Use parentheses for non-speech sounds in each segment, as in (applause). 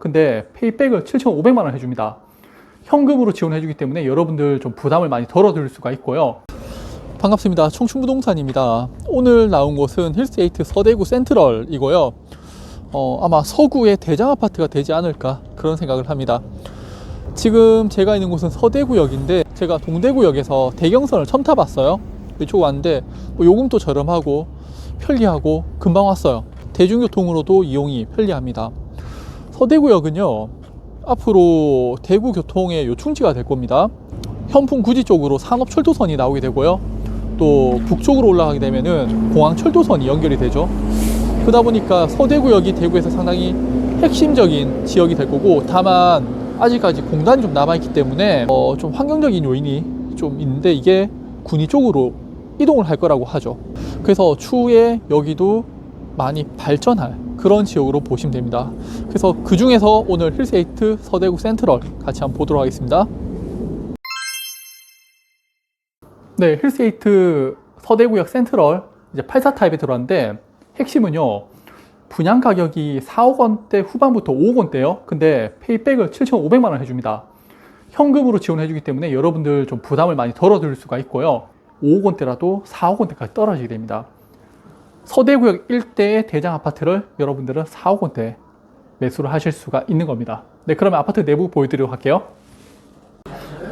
근데 페이백을 7,500만 원 해줍니다. 현금으로 지원해주기 때문에 여러분들 좀 부담을 많이 덜어드릴 수가 있고요. 반갑습니다. 청춘부동산입니다. 오늘 나온 곳은 힐스에이트 서대구 센트럴이고요. 어, 아마 서구의 대장 아파트가 되지 않을까 그런 생각을 합니다. 지금 제가 있는 곳은 서대구역인데 제가 동대구역에서 대경선을 처음 타봤어요. 이쪽 왔는데 뭐 요금도 저렴하고 편리하고 금방 왔어요. 대중교통으로도 이용이 편리합니다. 서대구역은요 앞으로 대구 교통의 요충지가 될 겁니다. 현풍 구지 쪽으로 산업철도선이 나오게 되고요. 또 북쪽으로 올라가게 되면은 공항철도선이 연결이 되죠. 그러다 보니까 서대구역이 대구에서 상당히 핵심적인 지역이 될 거고 다만 아직까지 공단이 좀 남아있기 때문에 어, 좀 환경적인 요인이 좀 있는데 이게 군위 쪽으로 이동을 할 거라고 하죠. 그래서 추후에 여기도 많이 발전할 그런 지역으로 보시면 됩니다. 그래서 그 중에서 오늘 힐스에이트 서대구 센트럴 같이 한번 보도록 하겠습니다. 네, 힐스에이트 서대구역 센트럴 이제 84 타입에 들어왔는데 핵심은요. 분양 가격이 4억 원대 후반부터 5억 원대요. 근데 페이백을 7,500만 원 해줍니다. 현금으로 지원해 주기 때문에 여러분들 좀 부담을 많이 덜어드릴 수가 있고요. 5억 원대라도 4억 원대까지 떨어지게 됩니다. 서대구역 일대의 대장 아파트를 여러분들은 4억 원대 매수를 하실 수가 있는 겁니다. 네, 그러면 아파트 내부 보여드리도록 할게요.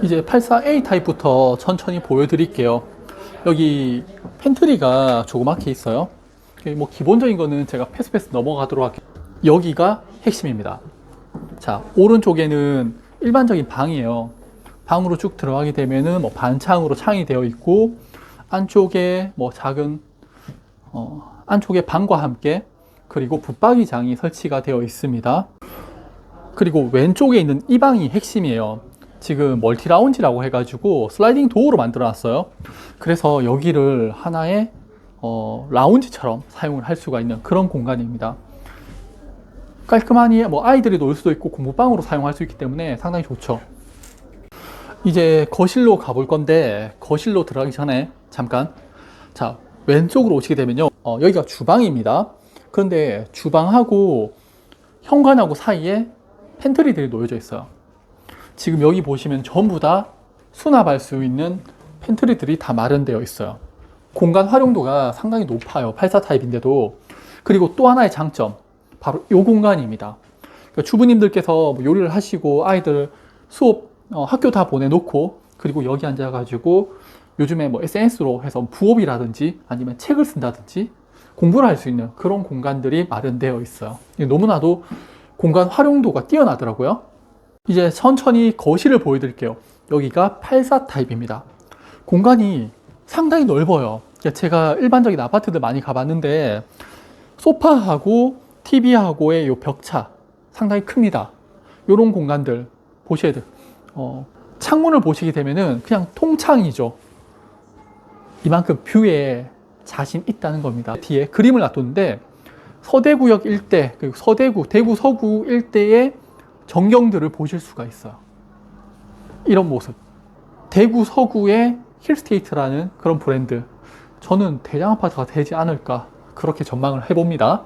이제 84A 타입부터 천천히 보여드릴게요. 여기 팬트리가 조그맣게 있어요. 뭐 기본적인 거는 제가 패스패스 넘어가도록 할게요. 여기가 핵심입니다. 자, 오른쪽에는 일반적인 방이에요. 방으로 쭉 들어가게 되면은 뭐 반창으로 창이 되어 있고 안쪽에 뭐 작은 어, 안쪽에 방과 함께 그리고 붙박이장이 설치가 되어 있습니다. 그리고 왼쪽에 있는 이 방이 핵심이에요. 지금 멀티 라운지라고 해가지고 슬라이딩 도어로 만들어놨어요. 그래서 여기를 하나의 어, 라운지처럼 사용을 할 수가 있는 그런 공간입니다. 깔끔하니 뭐 아이들이 놀 수도 있고 공부방으로 사용할 수 있기 때문에 상당히 좋죠. 이제 거실로 가볼 건데 거실로 들어가기 전에 잠깐 자 왼쪽으로 오시게 되면요 어, 여기가 주방입니다. 그런데 주방하고 현관하고 사이에 팬트리들이 놓여져 있어요. 지금 여기 보시면 전부 다 수납할 수 있는 팬트리들이 다 마련되어 있어요. 공간 활용도가 상당히 높아요. 84 타입인데도. 그리고 또 하나의 장점. 바로 이 공간입니다. 그러니까 주부님들께서 뭐 요리를 하시고 아이들 수업, 어, 학교 다 보내놓고 그리고 여기 앉아가지고 요즘에 뭐 SNS로 해서 부업이라든지 아니면 책을 쓴다든지 공부를 할 수 있는 그런 공간들이 마련되어 있어요. 너무나도 공간 활용도가 뛰어나더라고요. 이제 천천히 거실을 보여드릴게요. 여기가 84 타입입니다. 공간이 상당히 넓어요. 제가 일반적인 아파트들 많이 가봤는데 소파하고 TV하고의 요 벽차 상당히 큽니다. 이런 공간들 보셔야 돼요. 어, 창문을 보시게 되면은 그냥 통창이죠. 이만큼 뷰에 자신 있다는 겁니다. 뒤에 그림을 놔뒀는데 서대구역 일대, 그리고 서대구, 대구 서구 일대의 전경들을 보실 수가 있어요. 이런 모습. 대구 서구의 힐스테이트라는 그런 브랜드. 저는 대장 아파트가 되지 않을까 그렇게 전망을 해봅니다.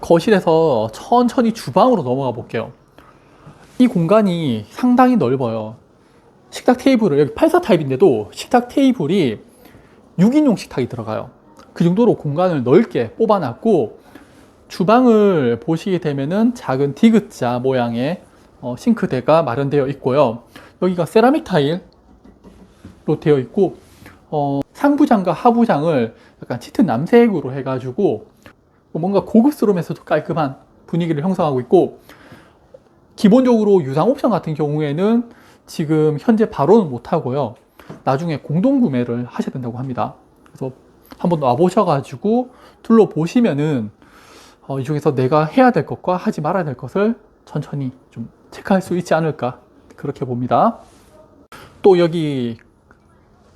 거실에서 천천히 주방으로 넘어가 볼게요. 이 공간이 상당히 넓어요. 식탁 테이블을 여기 84 타입인데도 식탁 테이블이 6인용 식탁이 들어가요. 그 정도로 공간을 넓게 뽑아놨고 주방을 보시게 되면은 작은 디귿자 모양의 어, 싱크대가 마련되어 있고요. 여기가 세라믹 타일로 되어 있고 어, 상부장과 하부장을 약간 짙은 남색으로 해가지고 뭔가 고급스러우면서도 깔끔한 분위기를 형성하고 있고 기본적으로 유상 옵션 같은 경우에는 지금 현재 바로는 못하고요. 나중에 공동 구매를 하셔야 된다고 합니다. 그래서 한번 와보셔가지고 둘러보시면은 어, 이 중에서 내가 해야 될 것과 하지 말아야 될 것을 천천히 좀 체크할 수 있지 않을까 그렇게 봅니다. 또 여기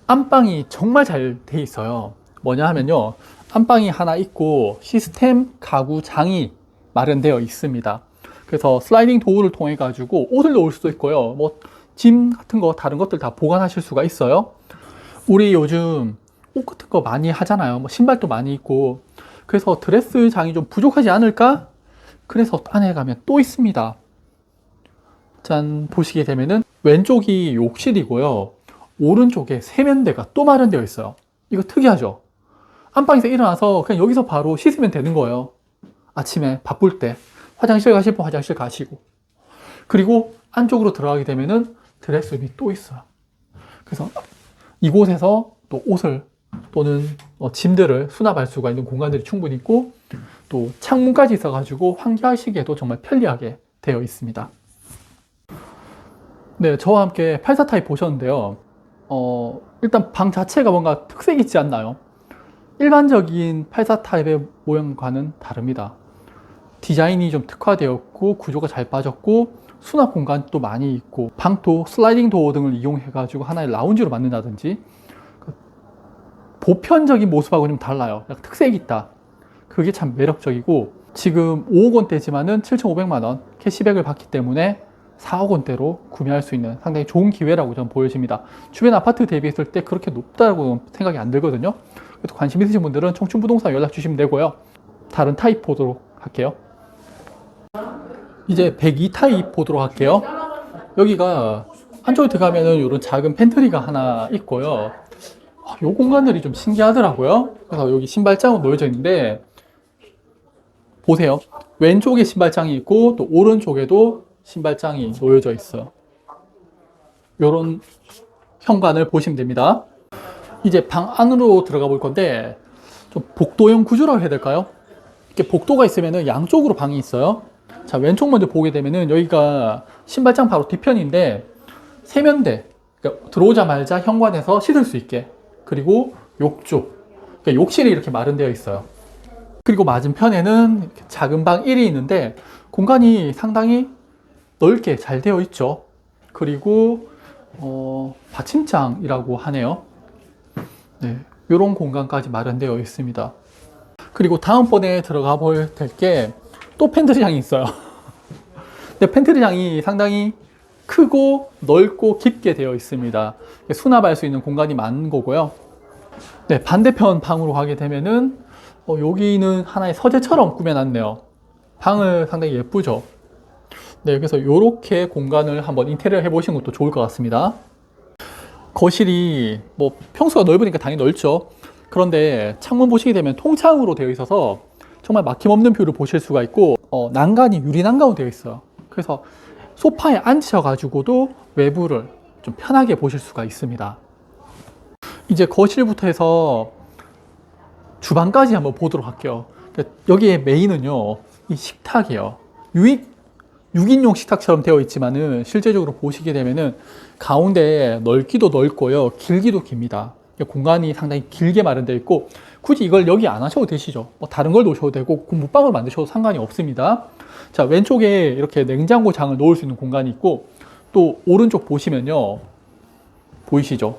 안방이 정말 잘 돼 있어요. 뭐냐 하면요. 안방이 하나 있고 시스템 가구장이 마련되어 있습니다. 그래서 슬라이딩 도어를 통해 가지고 옷을 넣을 수도 있고요. 뭐 짐 같은 거 다른 것들 다 보관하실 수가 있어요. 우리 요즘 옷 같은 거 많이 하잖아요. 뭐 신발도 많이 있고 그래서 드레스 장이 좀 부족하지 않을까 그래서 안에 가면 또 있습니다. 짠 보시게 되면은 왼쪽이 욕실이고요. 오른쪽에 세면대가 또 마련되어 있어요. 이거 특이하죠? 안방에서 일어나서 그냥 여기서 바로 씻으면 되는 거예요. 아침에 바쁠 때 화장실 가실 분 화장실 가시고 그리고 안쪽으로 들어가게 되면은 드레스룸이 또 있어요. 그래서 이곳에서 또 옷을 또는 어, 짐들을 수납할 수가 있는 공간들이 충분히 있고 또 창문까지 있어가지고 환기하시기에도 정말 편리하게 되어 있습니다. 네, 저와 함께 84 타입 보셨는데요. 어, 일단 방 자체가 뭔가 특색이 있지 않나요? 일반적인 84 타입의 모형과는 다릅니다. 디자인이 좀 특화되었고 구조가 잘 빠졌고 수납 공간도 많이 있고 방도 슬라이딩 도어 등을 이용해 가지고 하나의 라운지로 만든다든지 그 보편적인 모습하고 좀 달라요. 약간 특색이 있다. 그게 참 매력적이고 지금 5억 원대지만은 7,500만 원 캐시백을 받기 때문에 4억 원대로 구매할 수 있는 상당히 좋은 기회라고 저는 보여집니다. 주변 아파트 대비했을 때 그렇게 높다고 생각이 안 들거든요. 그래서 관심 있으신 분들은 청춘부동산 연락 주시면 되고요. 다른 타입 보도록 할게요. 이제 102 타입 보도록 할게요. 여기가 안쪽에 들어가면은 이런 작은 팬트리가 하나 있고요. 아, 요 공간들이 좀 신기하더라고요. 그래서 여기 신발장으로 놓여져 있는데 보세요. 왼쪽에 신발장이 있고 또 오른쪽에도 신발장이 놓여져 있어요. 요런 현관을 보시면 됩니다. 이제 방 안으로 들어가 볼 건데 좀 복도형 구조라고 해야 될까요? 이렇게 복도가 있으면은 양쪽으로 방이 있어요. 자, 왼쪽 먼저 보게 되면은 여기가 신발장 바로 뒤편인데 세면대. 그러니까 들어오자마자 현관에서 씻을 수 있게. 그리고 욕조. 그러니까 욕실이 이렇게 마련되어 있어요. 그리고 맞은편에는 작은 방 1이 있는데 공간이 상당히 넓게 잘 되어 있죠. 그리고 어, 받침장이라고 하네요. 네, 이런 공간까지 마련되어 있습니다. 그리고 다음번에 들어가 볼될게 또 팬트리장이 있어요. (laughs) 근데 팬트리장이 상당히 크고 넓고 깊게 되어 있습니다. 수납할 수 있는 공간이 많은 거고요. 네, 반대편 방으로 가게 되면은 어, 여기는 하나의 서재처럼 꾸며놨네요. 방을 상당히 예쁘죠. 네, 그래서 이렇게 공간을 한번 인테리어 해보시는 것도 좋을 것 같습니다. 거실이 뭐 평수가 넓으니까 당연히 넓죠. 그런데 창문 보시게 되면 통창으로 되어 있어서 정말 막힘없는 뷰를 보실 수가 있고 어, 난간이 유리 난간으로 되어 있어요. 그래서 소파에 앉으셔가지고도 외부를 좀 편하게 보실 수가 있습니다. 이제 거실부터 해서 주방까지 한번 보도록 할게요. 그러니까 여기에 메인은요, 이 식탁이에요. 유익 6인용 식탁처럼 되어 있지만은 실제적으로 보시게 되면은 가운데 넓기도 넓고요, 길기도 깁니다. 공간이 상당히 길게 마련되어 있고 굳이 이걸 여기 안 하셔도 되시죠. 뭐 다른 걸 놓으셔도 되고 문방을 만드셔도 상관이 없습니다. 자 왼쪽에 이렇게 냉장고 장을 놓을 수 있는 공간이 있고 또 오른쪽 보시면요 보이시죠?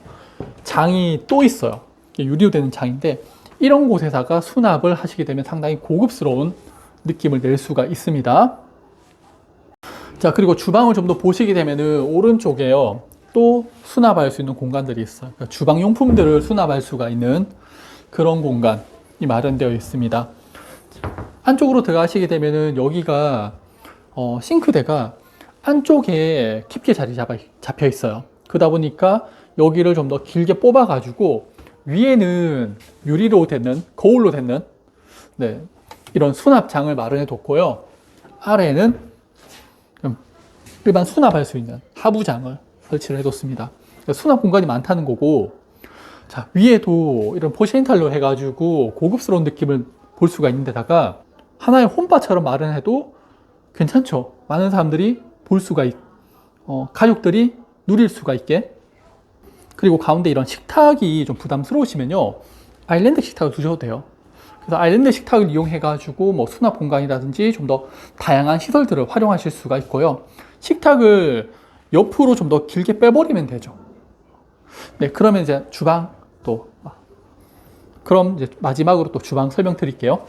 장이 또 있어요. 유리로 되는 장인데 이런 곳에다가 수납을 하시게 되면 상당히 고급스러운 느낌을 낼 수가 있습니다. 자 그리고 주방을 좀 더 보시게 되면은 오른쪽에요 또 수납할 수 있는 공간들이 있어요. 그러니까 주방 용품들을 수납할 수가 있는 그런 공간이 마련되어 있습니다. 안쪽으로 들어가시게 되면은 여기가 어, 싱크대가 안쪽에 깊게 자리 잡아, 잡혀 있어요. 그러다 보니까 여기를 좀 더 길게 뽑아 가지고 위에는 유리로 되는 거울로 되는 네, 이런 수납장을 마련해 뒀고요. 아래는 일반 수납할 수 있는 하부장을 설치를 해뒀습니다. 그러니까 수납 공간이 많다는 거고, 자, 위에도 이런 포시엔탈로 해가지고 고급스러운 느낌을 볼 수가 있는데다가 하나의 홈바처럼 마련해도 괜찮죠. 많은 사람들이 볼 수가 있, 어, 가족들이 누릴 수가 있게. 그리고 가운데 이런 식탁이 좀 부담스러우시면요. 아일랜드 식탁을 두셔도 돼요. 그래서 아일랜드 식탁을 이용해가지고 뭐 수납 공간이라든지 좀 더 다양한 시설들을 활용하실 수가 있고요. 식탁을 옆으로 좀 더 길게 빼버리면 되죠. 네, 그러면 이제 주방 또 그럼 이제 마지막으로 또 주방 설명 드릴게요.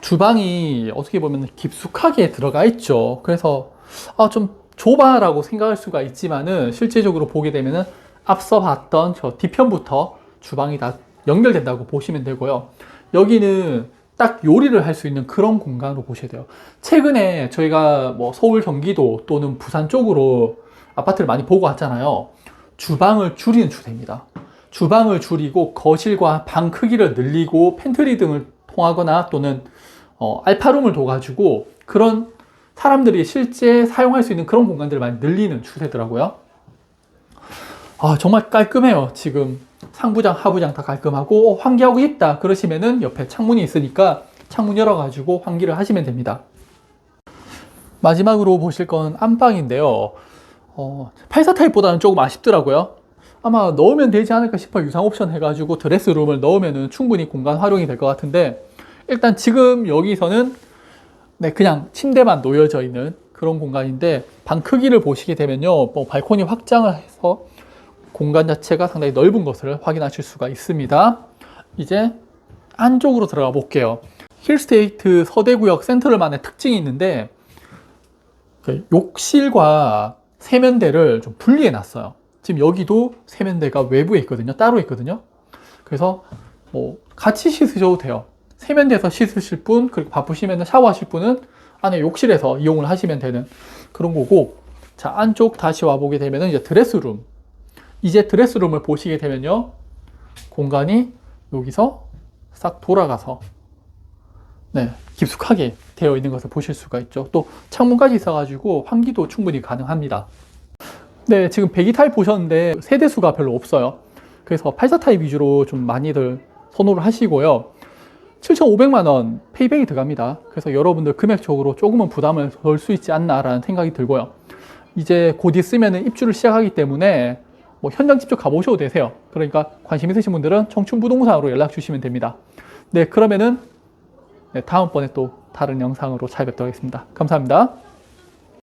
주방이 어떻게 보면 깊숙하게 들어가 있죠. 그래서 아, 좀 좁아라고 생각할 수가 있지만은 실제적으로 보게 되면은 앞서 봤던 저 뒤편부터 주방이 다 연결된다고 보시면 되고요. 여기는 딱 요리를 할 수 있는 그런 공간으로 보셔야 돼요. 최근에 저희가 뭐 서울, 경기도 또는 부산 쪽으로 아파트를 많이 보고 왔잖아요. 주방을 줄이는 추세입니다. 주방을 줄이고 거실과 방 크기를 늘리고 팬트리 등을 통하거나 또는 어, 알파룸을 둬가지고 그런 사람들이 실제 사용할 수 있는 그런 공간들을 많이 늘리는 추세더라고요. 아, 정말 깔끔해요. 지금 상부장, 하부장 다 깔끔하고 어, 환기하고 싶다 그러시면은 옆에 창문이 있으니까 창문 열어가지고 환기를 하시면 됩니다. 마지막으로 보실 건 안방인데요. 어, 84 타입보다는 조금 아쉽더라고요. 아마 넣으면 되지 않을까 싶어 유상 옵션 해가지고 드레스룸을 넣으면 충분히 공간 활용이 될 것 같은데 일단 지금 여기서는 네, 그냥 침대만 놓여져 있는 그런 공간인데 방 크기를 보시게 되면요. 뭐 발코니 확장을 해서 공간 자체가 상당히 넓은 것을 확인하실 수가 있습니다. 이제 안쪽으로 들어가 볼게요. 힐스테이트 서대구역 센트럴만의 특징이 있는데 그 욕실과 세면대를 좀 분리해 놨어요. 지금 여기도 세면대가 외부에 있거든요. 따로 있거든요. 그래서 뭐 같이 씻으셔도 돼요. 세면대에서 씻으실 분, 그리고 바쁘시면 샤워하실 분은 안에 욕실에서 이용을 하시면 되는 그런 거고, 자, 안쪽 다시 와보게 되면 이제 드레스룸. 이제 드레스룸을 보시게 되면요. 공간이 여기서 싹 돌아가서, 네, 깊숙하게 되어 있는 것을 보실 수가 있죠. 또 창문까지 있어가지고 환기도 충분히 가능합니다. 네, 지금 배기 타입 보셨는데 세대수가 별로 없어요. 그래서 84 타입 위주로 좀 많이들 선호를 하시고요. 7,500만 원 페이백이 들어갑니다. 그래서 여러분들 금액적으로 조금은 부담을 덜 수 있지 않나라는 생각이 들고요. 이제 곧 있으면 입주를 시작하기 때문에 뭐 현장 직접 가보셔도 되세요. 그러니까 관심 있으신 분들은 청춘부동산으로 연락 주시면 됩니다. 네, 그러면은 네, 다음번에 또 다른 영상으로 찾아뵙도록 하겠습니다. 감사합니다.